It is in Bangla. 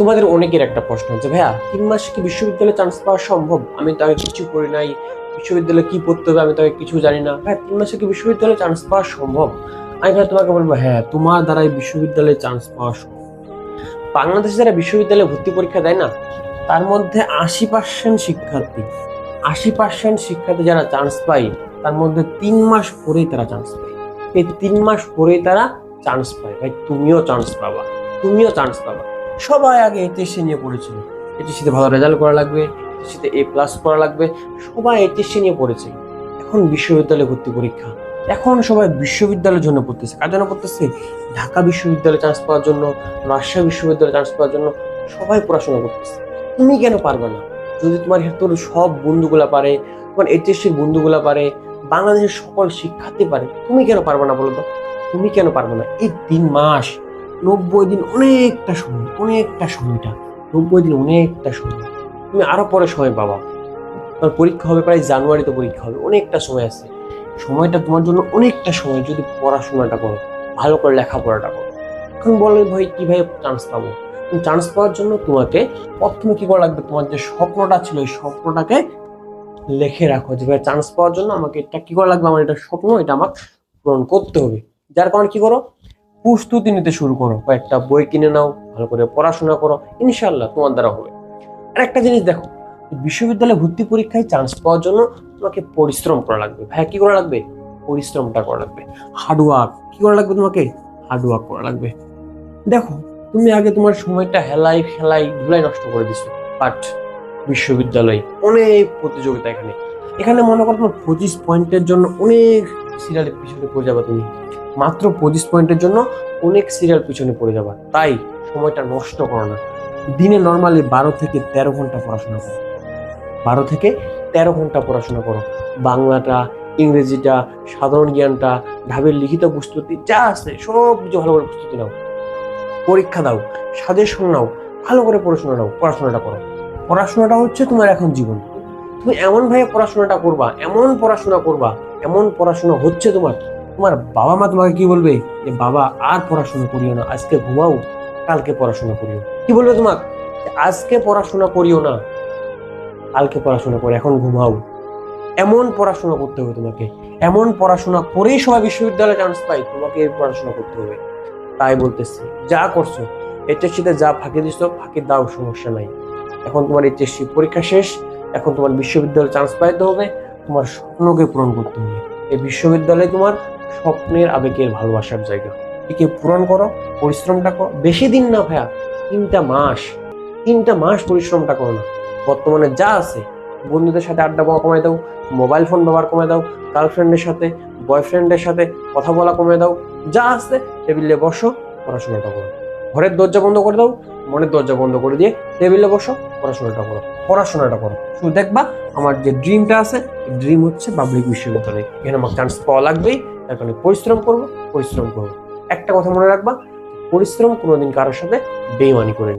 তোমাদের অনেকের একটা প্রশ্ন যে ভাইয়া, তিন মাসে কি বিশ্ববিদ্যালয়ে চান্স পাওয়া সম্ভব? আমি তো আগে কিছু করি নাই। বিশ্ববিদ্যালয়ে কি পড়তে হবে? আমি তো আগে কিছু জানি না। ভাই তিন মাসে কি বিশ্ববিদ্যালয়ে চান্স পাওয়া সম্ভব? আমি ভাই তোমাকে বলব হ্যাঁ তোমার দ্বারাই বিশ্ববিদ্যালয়ে চান্স পাওয়া সম্ভব। বাংলাদেশে যারা বিশ্ববিদ্যালয়ে ভর্তি পরীক্ষা দেয় না, তার মধ্যে আশি পার্সেন্ট শিক্ষার্থী। আশি পার্সেন্ট শিক্ষার্থী যারা চান্স পায়, তার মধ্যে তিন মাস পরেই তারা চান্স পায়। এই তিন মাস পরেই তারা চান্স পায়। ভাই, তুমিও চান্স পাবা। তুমিও চান্স পাবা। সবাই আগে এইচএসসি নিয়ে পড়েছিল। এইচএসসিতে ভালো রেজাল্ট করা লাগবে এইচএসসিতে এ প্লাস করা লাগবে, সবাই এইচএসসি নিয়ে পড়েছে। এখন বিশ্ববিদ্যালয়ে ভর্তি পরীক্ষা। এখন সবাই বিশ্ববিদ্যালয়ের জন্য পড়তেছে। কার জন্য পড়তেছে? ঢাকা বিশ্ববিদ্যালয়ে চান্স পাওয়ার জন্য, রাজশাহী বিশ্ববিদ্যালয়ে চান্স পাওয়ার জন্য সবাই পড়াশোনা করতেছে। তুমি কেন পারবে না? যদি তোমার তোর সব বন্ধুগুলা পারে, তোমার এইচএসসির বন্ধুগুলা পারে, বাংলাদেশের সকল শিক্ষার্থী পারে, তুমি কেন পারবে না বলো তো? তুমি কেন পারবে না? এই তিন মাস নব্বই দিন অনেকটা সময়, অনেকটা সময়টা, নব্বই দিন অনেকটা সময়। তুমি আরও পরে সময় পাবা। তোমার পরীক্ষা হবে প্রায় জানুয়ারিতে পরীক্ষা হবে, অনেকটা সময় আছে। সময়টা তোমার জন্য অনেকটা সময় যদি পড়াশোনাটা করো, ভালো করে লেখাপড়াটা করো। এখন বলে ভাই, কীভাবে চান্স পাবো? চান্স পাওয়ার জন্য তোমাকে প্রথমে কী করা লাগবে? তোমার যে স্বপ্নটা ছিল ওই স্বপ্নটাকে লেখে রাখো যে, ভাই চান্স পাওয়ার জন্য আমাকে এটা কী করা লাগবে? আমার এটা স্বপ্ন, এটা আমাকে পূরণ করতে হবে। যার কারণে কি করো? প্রস্তুতি নিতে শুরু করো, কয়েকটা বই কিনে নাও, ভালো করে পড়াশোনা করো ইনশাল্লাহ তোমার দ্বারা হবে। আর একটা জিনিস দেখো বিশ্ববিদ্যালয়ে ভর্তি পরীক্ষায় চান্স পাওয়ার জন্য তোমাকে পরিশ্রম করা লাগবে। ভাই কি করা লাগবে? পরিশ্রমটা করা লাগবে। হার্ডওয়ার্ক কি করা লাগবে তোমাকে? হার্ডওয়ার্ক করা লাগবে। দেখো, তুমি আগে তোমার সময়টা হেলাই খেলাই ধুলাই নষ্ট করে দিছো বাট বিশ্ববিদ্যালয় অনেক প্রতিযোগিতা এখানে। এখানে মনে করো তোমার পঁচিশ পয়েন্টের জন্য অনেক সিরিয়ালের পিছনে পড়ে যাবে তুমি। মাত্র পঁচিশ পয়েন্টের জন্য অনেক সিরিয়াল পিছনে পড়ে যাবা তাই সময়টা নষ্ট করো না। দিনে নর্মালি বারো থেকে তেরো ঘণ্টা পড়াশোনা করো। বারো থেকে তেরো ঘণ্টা পড়াশোনা করো। বাংলাটা, ইংরেজিটা, সাধারণ জ্ঞানটা, ঢাবের লিখিত প্রস্তুতি, যা আছে, সব কিছু ভালো করে প্রস্তুতি নাও। পরীক্ষা দাও সাজেশন নাও, ভালো করে পড়াশোনা নাও, পড়াশোনাটা করো। পড়াশোনাটা হচ্ছে তোমার এখন জীবন। তুমি এমন ভাবে পড়াশোনাটা করবা, এমন পড়াশোনা করবা, এমন পড়াশোনা হচ্ছে তোমার। তোমার বাবা মা তোমাকে কি বলবে? যে বাবা, আর পড়াশোনা করিও না, আজকে ঘুমাও, কালকে পড়াশোনা করিও। কি বলবে তোমার? আজকে পড়াশোনা করিও না, কালকে পড়াশোনা করে, এখন ঘুমাও। এমন পড়াশোনা করতে হবে তোমাকে। এমন পড়াশোনা করেই সবাই বিশ্ববিদ্যালয়ে চান্স পাই তোমাকে পড়াশোনা করতে হবে। তাই বলতেছি, যা করছ এইচএসসিতে যা ফাঁকি দিছো, ফাঁকি দাও, সমস্যা নাই। এখন তোমার এইচএসসি পরীক্ষা শেষ, এখন তোমার বিশ্ববিদ্যালয়ে চান্স পাইতে হবে, তোমার স্বপ্নকে পূরণ করতে হবে। এই বিশ্ববিদ্যালয়ে তোমার স্বপ্নের আবেগের ভালোবাসার জায়গা। একে পূরণ করো, পরিশ্রমটা করো। বেশি দিন না ভাইয়া, তিনটা মাস। তিনটা মাস পরিশ্রমটা করো না। বর্তমানে যা আছে, বন্ধুদের সাথে আড্ডা বলা কমায় দাও মোবাইল ফোন ব্যবহার কমায় দাও গার্লফ্রেন্ডের সাথে বয়ফ্রেন্ডের সাথে কথা বলা কমিয়ে দাও, যা আছে টেবিলে বসো, পড়াশোনাটা করো। ঘরের দরজা বন্ধ করে দাও, মনের দরজা বন্ধ করে দিয়ে টেবিলে বসো, পড়াশোনাটা করো পড়াশোনাটা করো। শুধু দেখবা, আমার যে ড্রিমটা আছে ড্রিম হচ্ছে পাবলিক বিশ্ববিদ্যালয়। এখানে আমার চান্স পাওয়া লাগবেই। তার কারণে পরিশ্রম করব পরিশ্রম করব। একটা কথা মনে রাখবা, পরিশ্রম কোনোদিন কারোর সাথে বেইমানি করে নি।